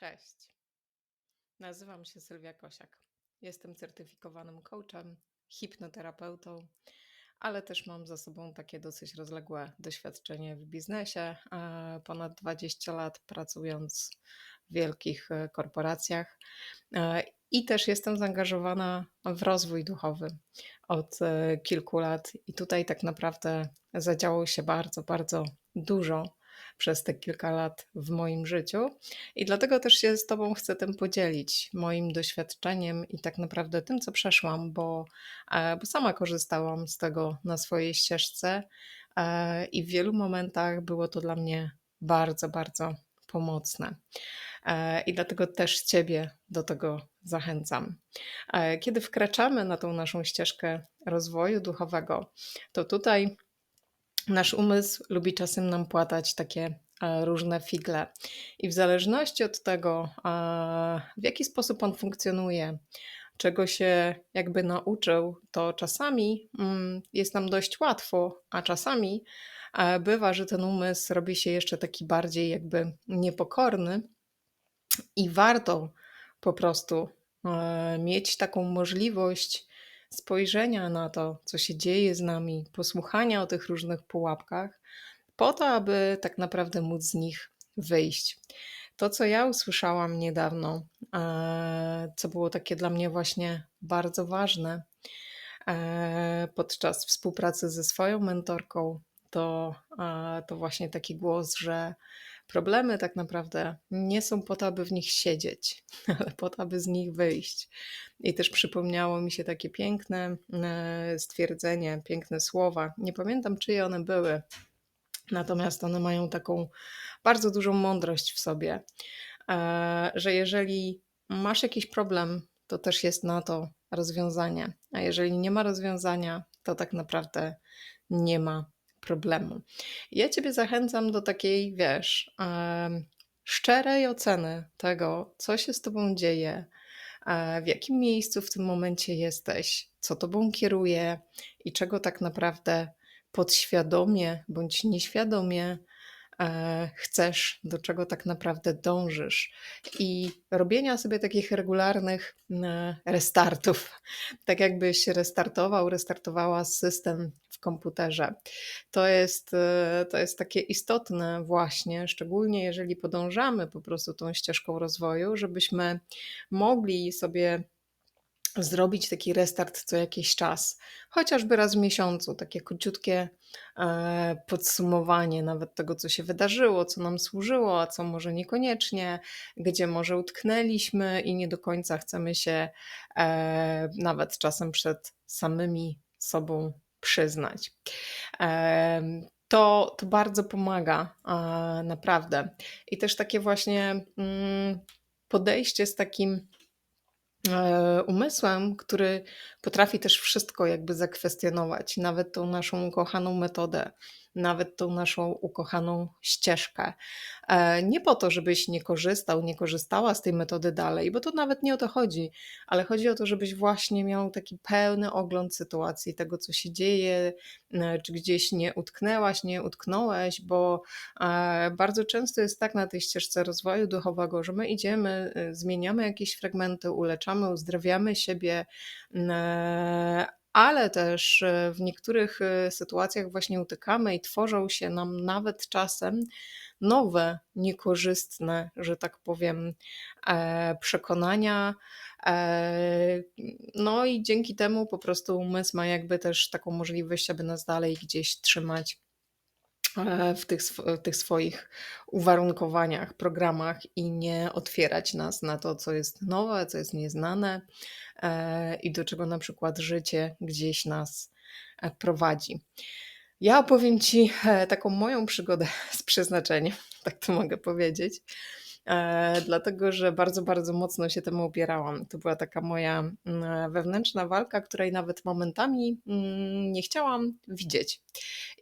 Cześć. Nazywam się Sylwia Kosiak. Jestem certyfikowanym coachem, hipnoterapeutą, ale też mam za sobą takie dosyć rozległe doświadczenie w biznesie. Ponad 20 lat pracując w wielkich e, korporacjach e, i też jestem zaangażowana w rozwój duchowy od e, kilku lat. I tutaj tak naprawdę zadziało się bardzo, bardzo dużo przez te kilka lat w moim życiu. I dlatego też się z Tobą chcę tym podzielić, moim doświadczeniem i tak naprawdę tym, co przeszłam, bo, e, bo sama korzystałam z tego na swojej ścieżce e, i w wielu momentach było to dla mnie bardzo, bardzo pomocne. E, I dlatego też Ciebie do tego zachęcam. Kiedy wkraczamy na tą naszą ścieżkę rozwoju duchowego, to tutaj nasz umysł lubi czasem nam płatać takie e, różne figle. I w zależności od tego, e, w jaki sposób on funkcjonuje, czego się jakby nauczył, to czasami mm, jest nam dość łatwo, a czasami e, bywa, że ten umysł robi się jeszcze taki bardziej jakby niepokorny i warto po prostu mieć taką możliwość spojrzenia na to, co się dzieje z nami, posłuchania o tych różnych pułapkach, po to, aby tak naprawdę móc z nich wyjść. To, co ja usłyszałam niedawno, e, co było takie dla mnie właśnie bardzo ważne e, podczas współpracy ze swoją mentorką, to, e, to właśnie taki głos, że problemy tak naprawdę nie są po to, aby w nich siedzieć, ale po to, aby z nich wyjść. I też przypomniało mi się takie piękne e, stwierdzenie, piękne słowa. Nie pamiętam, czyje one były, natomiast one mają taką bardzo dużą mądrość w sobie, e, że jeżeli masz jakiś problem, to też jest na to rozwiązanie, a jeżeli nie ma rozwiązania, to tak naprawdę nie ma problemu. Ja Ciebie zachęcam do takiej, wiesz, szczerej oceny tego, co się z Tobą dzieje, e, w jakim miejscu w tym momencie jesteś, co Tobą kieruje i czego tak naprawdę podświadomie bądź nieświadomie e, chcesz, do czego tak naprawdę dążysz. I robienia sobie takich regularnych e, restartów, tak jakbyś restartował, restartowała system w komputerze. To jest, e, to jest takie istotne właśnie, szczególnie jeżeli podążamy po prostu tą ścieżką rozwoju, żebyśmy mogli sobie zrobić taki restart co jakiś czas, chociażby raz w miesiącu, takie króciutkie e, podsumowanie nawet tego, co się wydarzyło, co nam służyło, a co może niekoniecznie, gdzie może utknęliśmy i nie do końca chcemy się e, nawet czasem przed samymi sobą przyznać. To, to bardzo pomaga, naprawdę. I też takie właśnie mm, podejście z takim e, umysłem, który potrafi też wszystko jakby zakwestionować, nawet tą naszą ukochaną metodę, nawet tą naszą ukochaną ścieżkę. E, Nie po to, żebyś nie korzystał, nie korzystała z tej metody dalej, bo to nawet nie o to chodzi, ale chodzi o to, żebyś właśnie miał taki pełny ogląd sytuacji, tego, co się dzieje, e, czy gdzieś nie utknęłaś, nie utknąłeś, bo e, bardzo często jest tak na tej ścieżce rozwoju duchowego, że my idziemy, zmieniamy jakieś fragmenty, uleczamy, uzdrawiamy siebie, ale też e, w niektórych e, sytuacjach właśnie utykamy i tworzą się nam nawet czasem nowe, niekorzystne, że tak powiem, e, przekonania. No i dzięki temu po prostu umysł ma jakby też taką możliwość, aby nas dalej gdzieś trzymać w tych, w tych swoich uwarunkowaniach, programach i nie otwierać nas na to, co jest nowe, co jest nieznane e, i do czego na przykład życie gdzieś nas e, prowadzi. Ja opowiem Ci e, taką moją przygodę z przeznaczeniem, tak to mogę powiedzieć. E, dlatego, że bardzo, bardzo mocno się temu opierałam. To była taka moja mm, wewnętrzna walka, której nawet momentami mm, nie chciałam widzieć.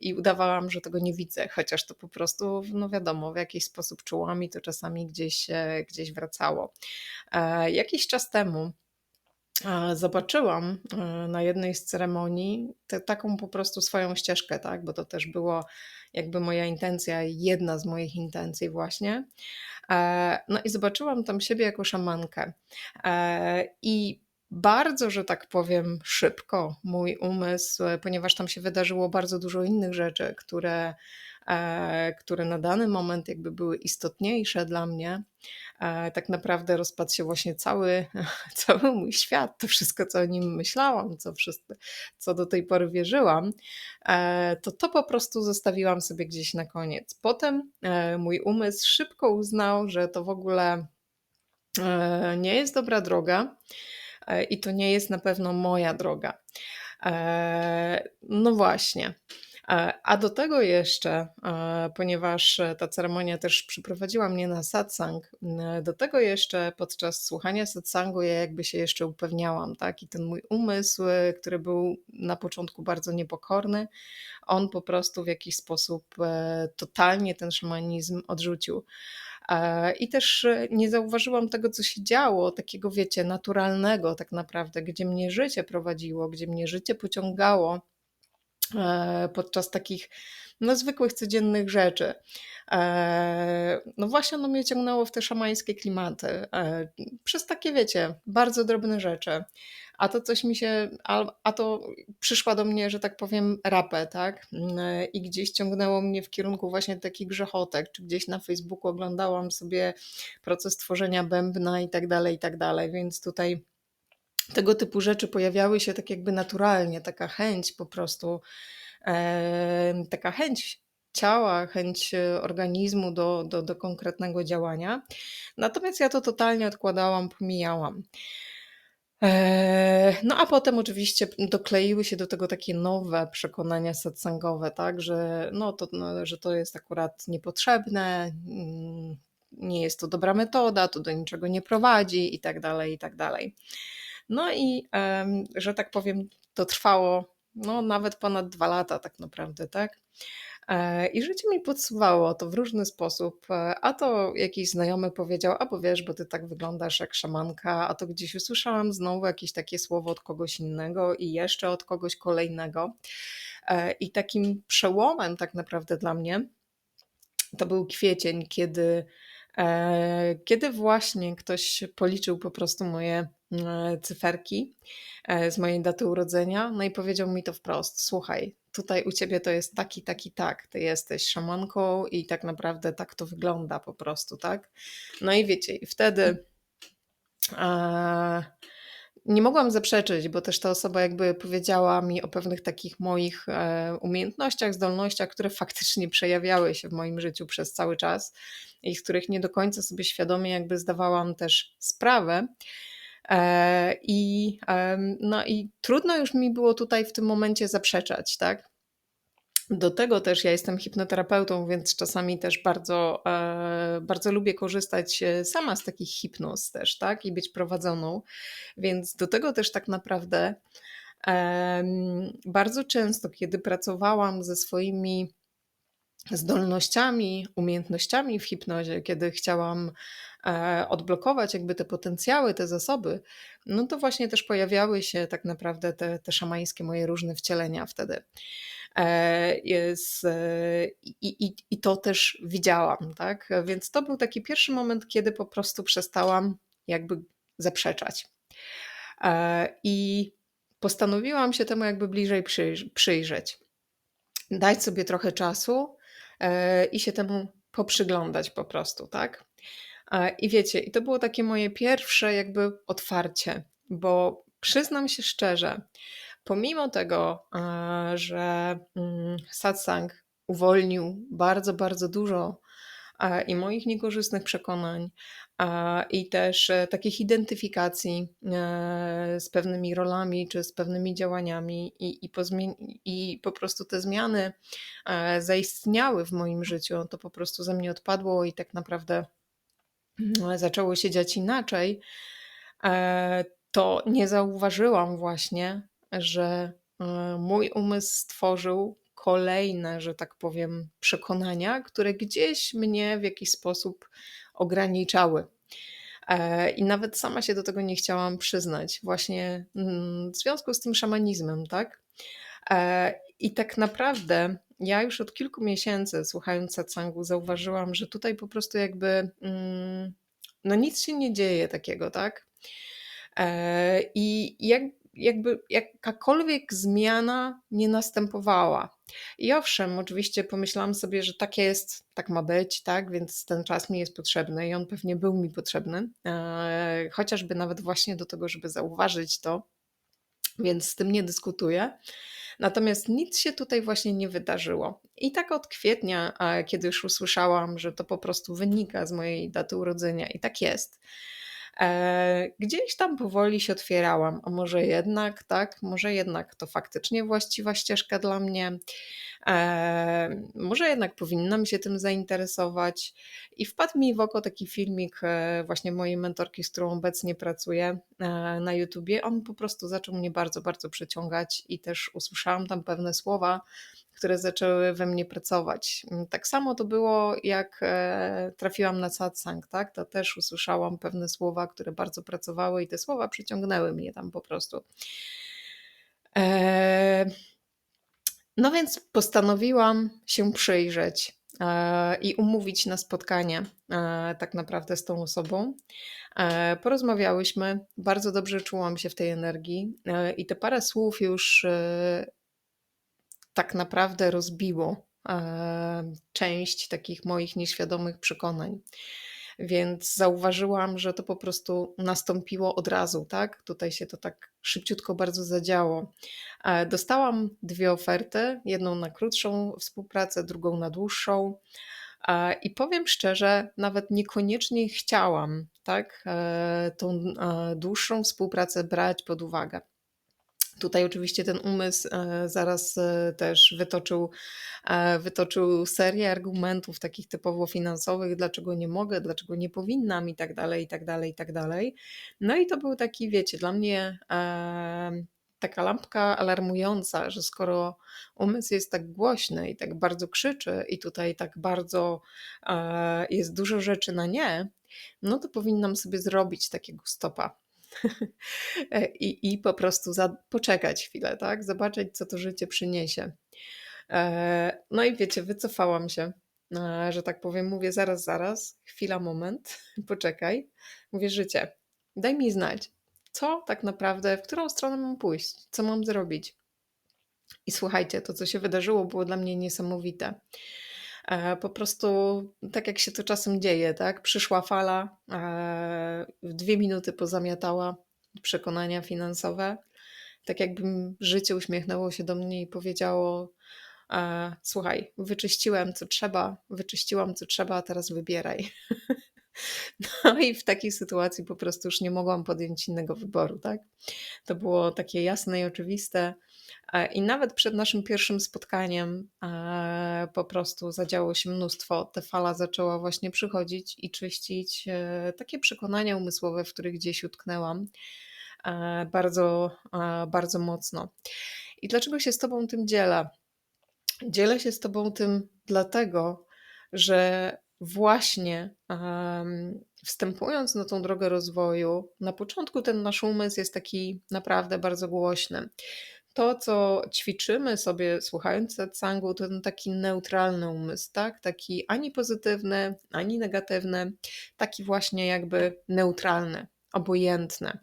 I udawałam, że tego nie widzę, chociaż to po prostu, no wiadomo, w jakiś sposób czułam i to czasami gdzieś, e, gdzieś wracało. E, Jakiś czas temu zobaczyłam, e, na jednej z ceremonii te taką po prostu swoją ścieżkę, tak, bo to też było jakby moja intencja, jedna z moich intencji właśnie. E, no i zobaczyłam tam siebie jako szamankę. E, I bardzo, że tak powiem, szybko mój umysł, ponieważ tam się wydarzyło bardzo dużo innych rzeczy, które, które na dany moment jakby były istotniejsze dla mnie, E, tak naprawdę rozpadł się właśnie cały, cały mój świat, to wszystko, co o nim myślałam, co, wszystko, co do tej pory wierzyłam, e, to to po prostu zostawiłam sobie gdzieś na koniec. Potem e, mój umysł szybko uznał, że to w ogóle nie jest dobra droga i to nie jest na pewno moja droga. No właśnie. E, a do tego jeszcze, e, ponieważ ta ceremonia też przyprowadziła mnie na satsang, do tego jeszcze podczas słuchania satsangu ja jakby się jeszcze upewniałam, tak? I ten mój umysł, który był na początku bardzo niepokorny, on po prostu w jakiś sposób e, totalnie ten szamanizm odrzucił. I też nie zauważyłam tego, co się działo, takiego, wiecie, naturalnego, tak naprawdę, gdzie mnie życie prowadziło, gdzie mnie życie pociągało E, podczas takich no, zwykłych, codziennych rzeczy. E, no właśnie ono mnie ciągnęło w te szamańskie klimaty. E, przez takie, wiecie, bardzo drobne rzeczy. A to coś mi się, a, a to przyszła do mnie, że tak powiem, rapę, tak? I gdzieś ciągnęło mnie w kierunku właśnie takich grzechotek, czy gdzieś na Facebooku oglądałam sobie proces tworzenia bębna i tak dalej, i tak dalej. Więc tutaj tego typu rzeczy pojawiały się tak jakby naturalnie, taka chęć po prostu, e, taka chęć ciała, chęć e, organizmu do, do, do konkretnego działania. Natomiast ja to totalnie odkładałam, pomijałam. E, no a potem oczywiście dokleiły się do tego takie nowe przekonania satsangowe, tak, że, no to, no, że to jest akurat niepotrzebne, mm, nie jest to dobra metoda, to do niczego nie prowadzi i tak dalej, i tak dalej. No i, że tak powiem, to trwało no, nawet ponad dwa lata tak naprawdę, tak? E, I życie mi podsuwało to w różny sposób. E, a to jakiś znajomy powiedział, a bo wiesz, bo ty tak wyglądasz jak szamanka, a to gdzieś usłyszałam znowu jakieś takie słowo od kogoś innego i jeszcze od kogoś kolejnego. E, I takim przełomem tak naprawdę dla mnie to był kwiecień, kiedy, kiedy właśnie ktoś policzył po prostu moje cyferki e, z mojej daty urodzenia, no i powiedział mi to wprost: Słuchaj, tutaj u ciebie to jest taki, taki, tak. Ty jesteś szamanką i tak naprawdę tak to wygląda po prostu, tak? No i wiecie, i wtedy. A, nie mogłam zaprzeczyć, bo też ta osoba jakby powiedziała mi o pewnych takich moich umiejętnościach, zdolnościach, które faktycznie przejawiały się w moim życiu przez cały czas i z których nie do końca sobie świadomie jakby zdawałam też sprawę. E, I, no i trudno już mi było tutaj w tym momencie zaprzeczać, tak? Do tego też ja jestem hipnoterapeutą, więc czasami też bardzo, e, bardzo lubię korzystać e, sama z takich hipnoz też, tak? I być prowadzoną. Więc do tego też tak naprawdę bardzo często, kiedy pracowałam ze swoimi zdolnościami, umiejętnościami w hipnozie, kiedy chciałam e, odblokować jakby te potencjały, te zasoby, no to właśnie też pojawiały się tak naprawdę te, te szamańskie moje różne wcielenia wtedy. E, jest, e, i, i, I to też widziałam, tak? Więc to był taki pierwszy moment, kiedy po prostu przestałam jakby zaprzeczać. I postanowiłam się temu jakby bliżej przyjrzeć. Dać sobie trochę czasu, i się temu poprzyglądać po prostu, tak? I wiecie, i to było takie moje pierwsze jakby otwarcie, bo przyznam się szczerze, pomimo tego, e, że mm, satsang uwolnił bardzo, bardzo dużo i moich niekorzystnych przekonań, i też e, takich identyfikacji e, z pewnymi rolami czy z pewnymi działaniami, i, i, po, i po prostu te zmiany e, zaistniały w moim życiu. To po prostu ze mnie odpadło i tak naprawdę mm, zaczęło się dziać inaczej. To nie zauważyłam właśnie, że mój umysł stworzył kolejne, że tak powiem, przekonania, które gdzieś mnie w jakiś sposób ograniczały. E, I nawet sama się do tego nie chciałam przyznać, właśnie mm, w związku z tym szamanizmem, tak? E, I tak naprawdę ja już od kilku miesięcy, słuchając satsangu, zauważyłam, że tutaj po prostu jakby mm, no nic się nie dzieje takiego, tak? E, I jak, jakby jakakolwiek zmiana nie następowała. I owszem, oczywiście pomyślałam sobie, że tak jest, tak ma być, tak, więc ten czas mi jest potrzebny i on pewnie był mi potrzebny, e, chociażby nawet właśnie do tego, żeby zauważyć to, więc z tym nie dyskutuję. Natomiast nic się tutaj właśnie nie wydarzyło. I tak od kwietnia, kiedy już usłyszałam, że to po prostu wynika z mojej daty urodzenia, i tak jest. E, gdzieś tam powoli się otwierałam, a może jednak, tak, może jednak to faktycznie właściwa ścieżka dla mnie. E, może jednak powinnam się tym zainteresować. I wpadł mi w oko taki filmik e, właśnie mojej mentorki, z którą obecnie pracuję na YouTubie. On po prostu zaczął mnie bardzo, bardzo przeciągać i też usłyszałam tam pewne słowa, które zaczęły we mnie pracować. Mm, tak samo to było, jak trafiłam na satsang, tak? To też usłyszałam pewne słowa, które bardzo pracowały i te słowa przyciągnęły mnie tam po prostu. Eee, no więc postanowiłam się przyjrzeć e, i umówić na spotkanie e, tak naprawdę z tą osobą. E, porozmawiałyśmy, bardzo dobrze czułam się w tej energii i te parę słów już tak naprawdę rozbiło część takich moich nieświadomych przekonań. Więc zauważyłam, że to po prostu nastąpiło od razu, tak? Tutaj się to tak szybciutko bardzo zadziało. E, dostałam dwie oferty, jedną na krótszą współpracę, drugą na dłuższą. E, I powiem szczerze, nawet niekoniecznie chciałam tak, e, tą dłuższą współpracę brać pod uwagę. Tutaj oczywiście ten umysł e, zaraz e, też wytoczył, e, wytoczył serię argumentów takich typowo finansowych, dlaczego nie mogę, dlaczego nie powinnam i tak dalej, i tak dalej, i tak dalej. No i to był taki, wiecie, dla mnie taka lampka alarmująca, że skoro umysł jest tak głośny i tak bardzo krzyczy i tutaj tak bardzo jest dużo rzeczy na nie, no to powinnam sobie zrobić takiego stopa I, I po prostu za, poczekać chwilę, tak? Zobaczyć, co to życie przyniesie. E, no i wiecie, wycofałam się, e, że tak powiem, mówię zaraz, zaraz, chwila, moment, poczekaj. Mówię, życie, daj mi znać, co tak naprawdę, w którą stronę mam pójść, co mam zrobić. I słuchajcie, to co się wydarzyło było dla mnie niesamowite. Po prostu tak jak się to czasem dzieje, tak? Przyszła fala, w dwie minuty pozamiatała przekonania finansowe. Tak jakbym życie uśmiechnęło się do mnie i powiedziało: Słuchaj, wyczyściłem co trzeba, wyczyściłam co trzeba, a teraz wybieraj. No i w takiej sytuacji po prostu już nie mogłam podjąć innego wyboru, tak? To było takie jasne i oczywiste. E, I nawet przed naszym pierwszym spotkaniem e, po prostu zadziało się mnóstwo. Ta fala zaczęła właśnie przychodzić i czyścić e, takie przekonania umysłowe, w których gdzieś utknęłam bardzo, bardzo mocno. I dlaczego się z Tobą tym dzielę? Dzielę się z Tobą tym dlatego, że właśnie wstępując na tą drogę rozwoju, na początku ten nasz umysł jest taki naprawdę bardzo głośny to, co ćwiczymy sobie słuchając satsangu, to ten taki neutralny umysł, tak? Taki ani pozytywny, ani negatywny, taki właśnie jakby neutralny, obojętny.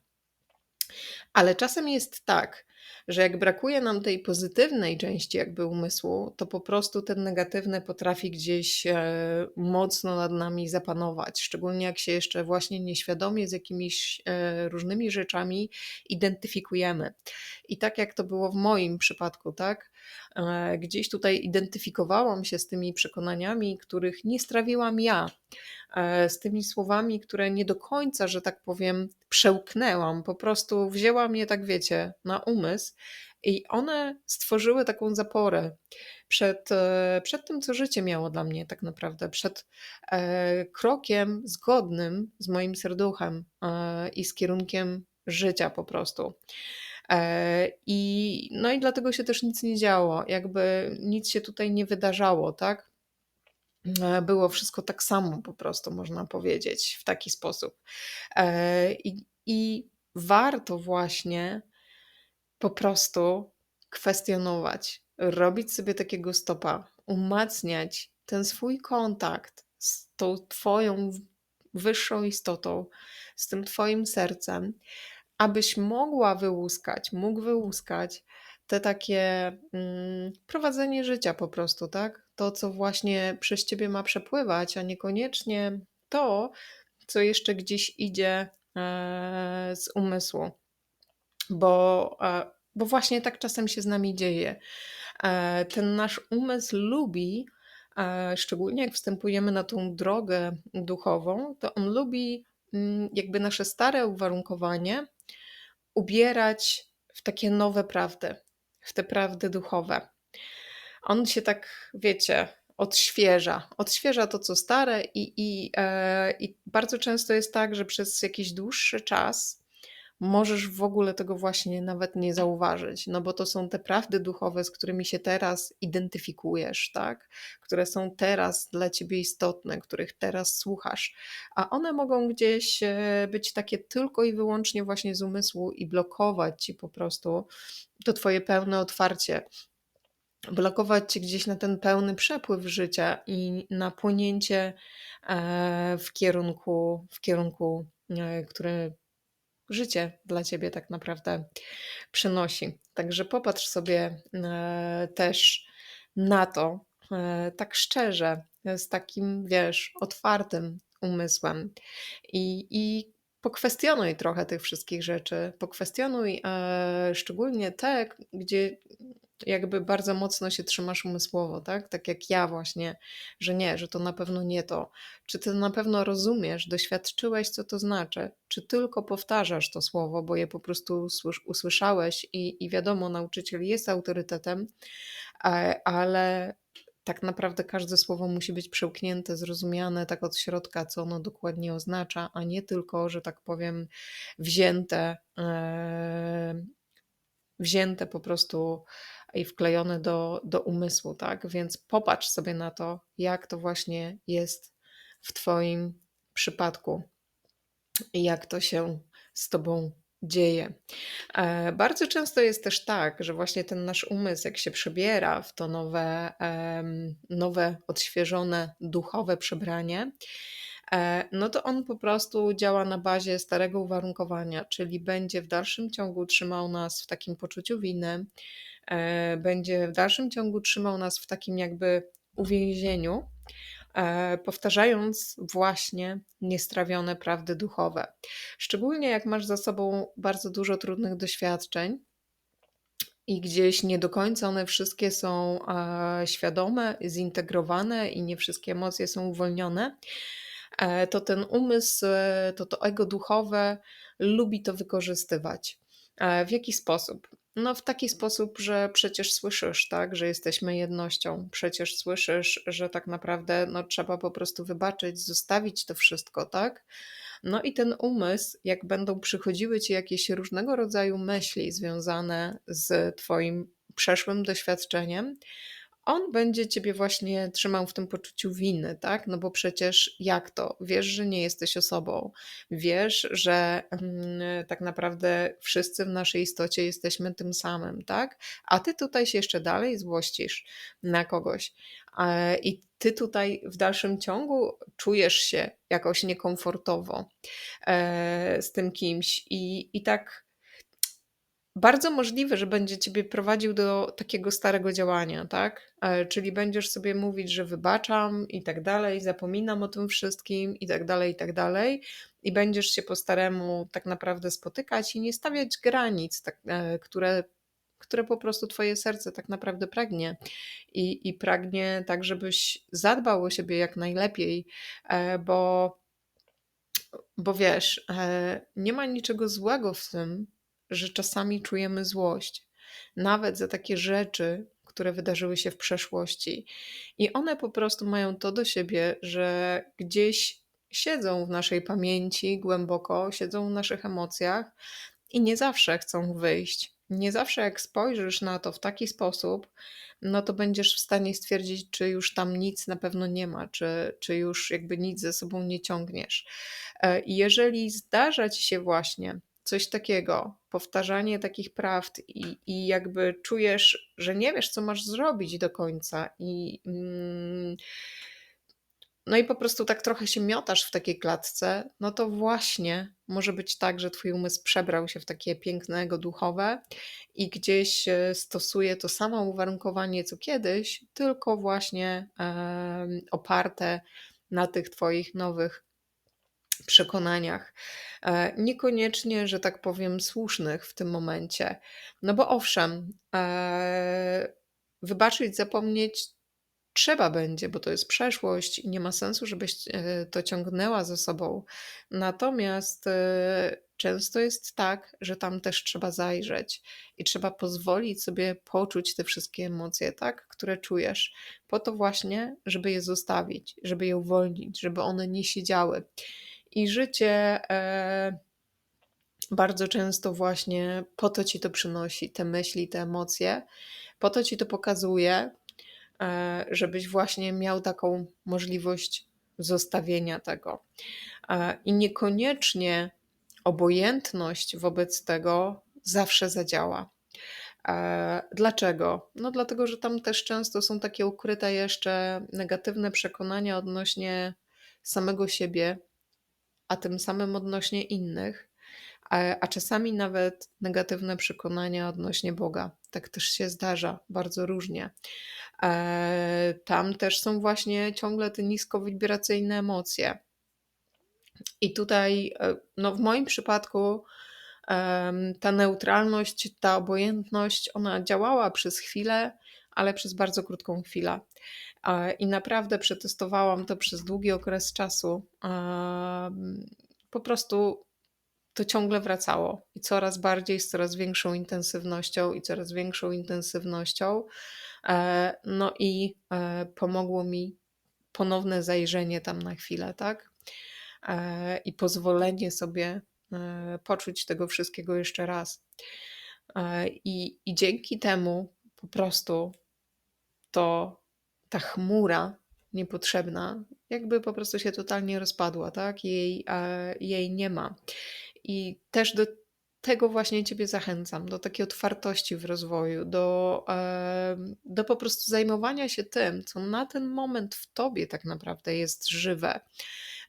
Ale czasem jest tak, że jak brakuje nam tej pozytywnej części jakby umysłu, to po prostu ten negatywny potrafi gdzieś e, mocno nad nami zapanować, szczególnie jak się jeszcze właśnie nieświadomie z jakimiś e, różnymi rzeczami identyfikujemy. I tak jak to było w moim przypadku, tak? E, gdzieś tutaj identyfikowałam się z tymi przekonaniami, których nie strawiłam ja, z tymi słowami, które nie do końca, że tak powiem, przełknęłam. Po prostu wzięłam je, tak wiecie, na umysł i one stworzyły taką zaporę przed, e, przed tym, co życie miało dla mnie, tak naprawdę, przed e, krokiem zgodnym z moim serduchem e, i z kierunkiem życia po prostu. I, no i dlatego się też nic nie działo, jakby nic się tutaj nie wydarzało, tak? e, było wszystko tak samo po prostu, można powiedzieć, w taki sposób. E, i i warto właśnie po prostu kwestionować, robić sobie takiego stopa, umacniać ten swój kontakt z tą Twoją wyższą istotą, z tym Twoim sercem, abyś mogła wyłuskać, mógł wyłuskać te takie, mm, prowadzenie życia po prostu, tak? To, co właśnie przez Ciebie ma przepływać, a niekoniecznie to, co jeszcze gdzieś idzie, eee, z umysłu. Bo, e, bo właśnie tak czasem się z nami dzieje. E, ten nasz umysł lubi, e, szczególnie jak wstępujemy na tą drogę duchową, to on lubi, mm, jakby nasze stare uwarunkowanie ubierać w takie nowe prawdy, w te prawdy duchowe. On się tak, wiecie, odświeża. Odświeża to, co stare, i, i, e, i bardzo często jest tak, że przez jakiś dłuższy czas możesz w ogóle tego właśnie nawet nie zauważyć, no bo to są te prawdy duchowe, z którymi się teraz identyfikujesz, tak? Które są teraz dla ciebie istotne, których teraz słuchasz, a one mogą gdzieś e, być takie tylko i wyłącznie właśnie z umysłu i blokować ci po prostu to twoje pełne otwarcie blokować cię gdzieś na ten pełny przepływ życia i na płynięcie e, w kierunku, w kierunku, e, który życie dla ciebie tak naprawdę przynosi. Także popatrz sobie e, też na to tak szczerze, z takim, wiesz, otwartym umysłem i, i pokwestionuj trochę tych wszystkich rzeczy. Pokwestionuj szczególnie te, gdzie jakby bardzo mocno się trzymasz umysłowo, tak? Tak jak ja właśnie, że nie, że to na pewno nie to. Czy ty na pewno rozumiesz, doświadczyłeś, co to znaczy? Czy tylko powtarzasz to słowo, bo je po prostu usłyszałeś i, i wiadomo, nauczyciel jest autorytetem, ale tak naprawdę każde słowo musi być przełknięte, zrozumiane tak od środka, co ono dokładnie oznacza, a nie tylko, że tak powiem, wzięte, wzięte po prostu i wklejone do, do umysłu, tak? Więc popatrz sobie na to, jak to właśnie jest w Twoim przypadku i jak to się z Tobą dzieje. E, bardzo często jest też tak, że właśnie ten nasz umysł, jak się przebiera w to nowe, nowe odświeżone, duchowe przebranie, e, no to on po prostu działa na bazie starego uwarunkowania, czyli będzie w dalszym ciągu trzymał nas w takim poczuciu winy, E, będzie w dalszym ciągu trzymał nas w takim jakby uwięzieniu, powtarzając właśnie niestrawione prawdy duchowe. Szczególnie jak masz za sobą bardzo dużo trudnych doświadczeń i gdzieś nie do końca one wszystkie są e, świadome, zintegrowane i nie wszystkie emocje są uwolnione, to ten umysł, to to ego duchowe lubi to wykorzystywać. W jaki sposób? No, w taki sposób, że przecież słyszysz, tak, że jesteśmy jednością. Przecież słyszysz, że tak naprawdę no, trzeba po prostu wybaczyć, zostawić to wszystko, tak? No i ten umysł, jak będą przychodziły ci jakieś różnego rodzaju myśli związane z Twoim przeszłym doświadczeniem, on będzie ciebie właśnie trzymał w tym poczuciu winy, tak? No bo przecież jak to? Wiesz, że nie jesteś osobą. Wiesz, że mm, tak naprawdę wszyscy w naszej istocie jesteśmy tym samym, tak? A ty tutaj się jeszcze dalej złościsz na kogoś. I ty tutaj w dalszym ciągu czujesz się jakoś niekomfortowo e, z tym kimś i, i tak bardzo możliwe, że będzie ciebie prowadził do takiego starego działania, tak? E, czyli będziesz sobie mówić, że wybaczam i tak dalej, zapominam o tym wszystkim i tak dalej, i tak dalej. I będziesz się po staremu tak naprawdę spotykać i nie stawiać granic, tak, e, które, które po prostu twoje serce tak naprawdę pragnie. I, I pragnie tak, żebyś zadbał o siebie jak najlepiej, e, bo, bo wiesz, nie ma niczego złego w tym, że czasami czujemy złość, nawet za takie rzeczy, które wydarzyły się w przeszłości. I one po prostu mają to do siebie, że gdzieś siedzą w naszej pamięci głęboko, siedzą w naszych emocjach i nie zawsze chcą wyjść. nie zawsze jak spojrzysz na to w taki sposób, no to będziesz w stanie stwierdzić, czy już tam nic na pewno nie ma, czy, czy już jakby nic ze sobą nie ciągniesz. E, jeżeli zdarza ci się właśnie coś takiego, powtarzanie takich prawd i, i jakby czujesz, że nie wiesz, co masz zrobić do końca i mm, no i po prostu tak trochę się miotasz w takiej klatce, no to właśnie może być tak, że twój umysł przebrał się w takie pięknego duchowe i gdzieś e, stosuje to samo uwarunkowanie co kiedyś, tylko właśnie oparte na tych twoich nowych przekonaniach. E, niekoniecznie, że tak powiem, słusznych w tym momencie. No bo owszem, e, wybaczyć, zapomnieć trzeba będzie, bo to jest przeszłość i nie ma sensu, żebyś e, to ciągnęła ze sobą. Natomiast często jest tak, że tam też trzeba zajrzeć i trzeba pozwolić sobie poczuć te wszystkie emocje, tak, które czujesz, po to właśnie, żeby je zostawić, żeby je uwolnić, żeby one nie siedziały. I życie e, bardzo często właśnie po to ci to przynosi, te myśli, te emocje, po to ci to pokazuje, e, żebyś właśnie miał taką możliwość zostawienia tego. E, I niekoniecznie obojętność wobec tego zawsze zadziała. Dlaczego? No dlatego, że tam też często są takie ukryte jeszcze negatywne przekonania odnośnie samego siebie, a tym samym odnośnie innych, a, a czasami nawet negatywne przekonania odnośnie Boga. Tak też się zdarza bardzo różnie. E, tam też są właśnie ciągle te niskowibracyjne emocje. I tutaj, e, no w moim przypadku, ta neutralność, ta obojętność, ona działała przez chwilę, ale przez bardzo krótką chwilę. I naprawdę przetestowałam to przez długi okres czasu. Po prostu to ciągle wracało i coraz bardziej, z coraz większą intensywnością i coraz większą intensywnością. E, no i e, pomogło mi ponowne zajrzenie tam na chwilę, tak? E, I pozwolenie sobie poczuć tego wszystkiego jeszcze raz. I, i dzięki temu po prostu to ta chmura niepotrzebna, jakby po prostu się totalnie rozpadła, tak? Jej, jej nie ma. I też do tego właśnie Ciebie zachęcam, do takiej otwartości w rozwoju, do, do po prostu zajmowania się tym, co na ten moment w Tobie tak naprawdę jest żywe.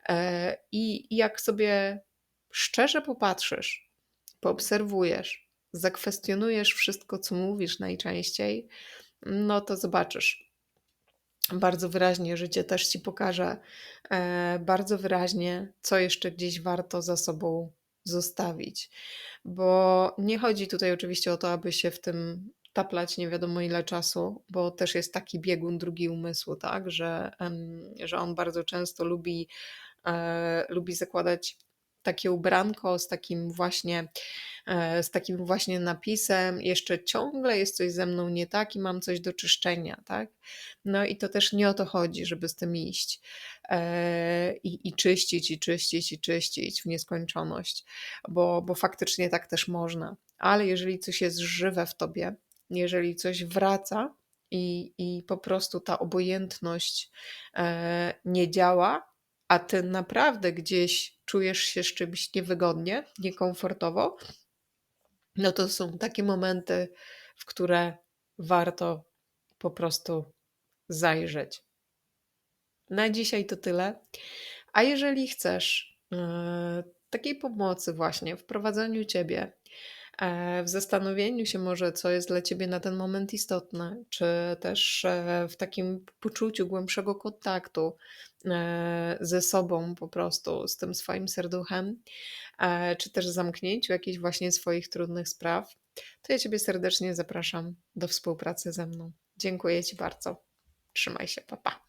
E, I jak sobie szczerze popatrzysz, poobserwujesz, zakwestionujesz wszystko, co mówisz najczęściej, no to zobaczysz. Bardzo wyraźnie życie też ci pokaże, e, bardzo wyraźnie, co jeszcze gdzieś warto za sobą zostawić. Bo nie chodzi tutaj oczywiście o to, aby się w tym taplać nie wiadomo ile czasu, bo też jest taki biegun drugi umysłu, tak, że, że on bardzo często lubi, e, lubi zakładać takie ubranko z takim właśnie z takim właśnie napisem, jeszcze ciągle jest coś ze mną nie tak i mam coś do czyszczenia, tak? No i to też nie o to chodzi, żeby z tym iść e, i, i czyścić, i czyścić, i czyścić w nieskończoność, bo, bo faktycznie tak też można. Ale jeżeli coś jest żywe w tobie, jeżeli coś wraca, i, i po prostu ta obojętność e, nie działa, a ty naprawdę gdzieś czujesz się z czymś niewygodnie, niekomfortowo, no to są takie momenty, w które warto po prostu zajrzeć. Na dzisiaj to tyle. A jeżeli chcesz yy, takiej pomocy, właśnie w prowadzeniu ciebie w zastanowieniu się może, co jest dla ciebie na ten moment istotne, czy też e, w takim poczuciu głębszego kontaktu e, ze sobą po prostu, z tym swoim serduchem, czy też zamknięciu jakichś właśnie swoich trudnych spraw, to ja ciebie serdecznie zapraszam do współpracy ze mną. Dziękuję ci bardzo. Trzymaj się, papa.